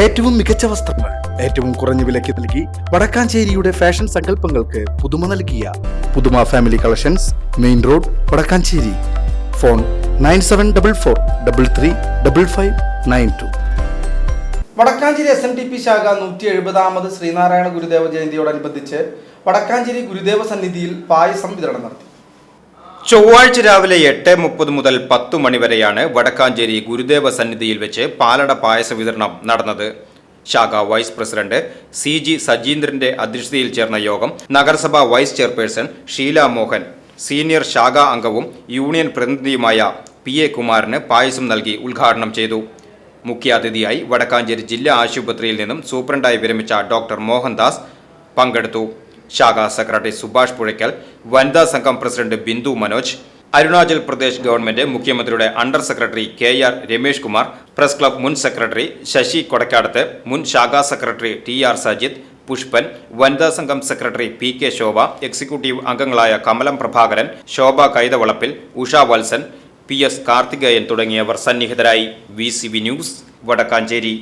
ഏറ്റവും മികച്ച വസ്ത്രങ്ങൾ ഏറ്റവും കുറഞ്ഞ വിലയ്ക്ക് നൽകി വടക്കാഞ്ചേരിയുടെ ഫാഷൻ സങ്കല്പങ്ങൾക്ക് പുതുമ നൽകിയ Puthuma family collections main road Vadakkanchery. Phone nine seven double four double three double five nine two. Vadakkanchery S N T P ശാഖ നൂറ്റി എഴുപതാമത് ശ്രീനാരായണ ഗുരുദേവ ജയന്തിയോടനുബന്ധിച്ച് വടക്കാഞ്ചേരി ഗുരുദേവ സന്നിധിയിൽ പായസം വിതരണം നടത്തി. ചൊവ്വാഴ്ച രാവിലെ എട്ട് മുപ്പത് മുതൽ പത്ത് മണിവരെയാണ് വടക്കാഞ്ചേരി ഗുരുദേവ സന്നിധിയിൽ വെച്ച് പാലട പായസ വിതരണം നടന്നത്. ശാഖ വൈസ് പ്രസിഡന്റ് സി ജി സജീന്ദ്രന്റെ അധ്യക്ഷതയിൽ ചേർന്ന യോഗം നഗരസഭാ vice chairperson Sheela Mohan senior ശാഖാ അംഗവും യൂണിയൻ പ്രതിനിധിയുമായ പി എ കുമാറിന് പായസം നൽകി ഉദ്ഘാടനം ചെയ്തു. മുഖ്യാതിഥിയായി വടക്കാഞ്ചേരി ജില്ലാ ആശുപത്രിയിൽ നിന്നും സൂപ്രണ്ടായി വിരമിച്ച ഡോക്ടർ മോഹൻദാസ് പങ്കെടുത്തു. ശാഖാ സെക്രട്ടറി സുഭാഷ് പുഴയ്ക്കൽ വനിതാ സംഘം പ്രസിഡന്റ് ബിന്ദു മനോജ് അരുണാചൽ പ്രദേശ് ഗവൺമെന്റ് മുഖ്യമന്ത്രിയുടെ under secretary K R Ramesh Kumar press club മുൻ സെക്രട്ടറി ശശി കൊടക്കാടത്ത് മുൻ ശാഖാ secretary T R Sajith Pushpan വനിതാ സംഘം secretary P K Shobha executive അംഗങ്ങളായ കമലം പ്രഭാകരൻ ശോഭ കൈതവളപ്പിൽ ഉഷ വത്സൻ പി എസ് കാർത്തികേയൻ തുടങ്ങിയവർ സന്നിഹിതരായി. V news Vadakkanchery.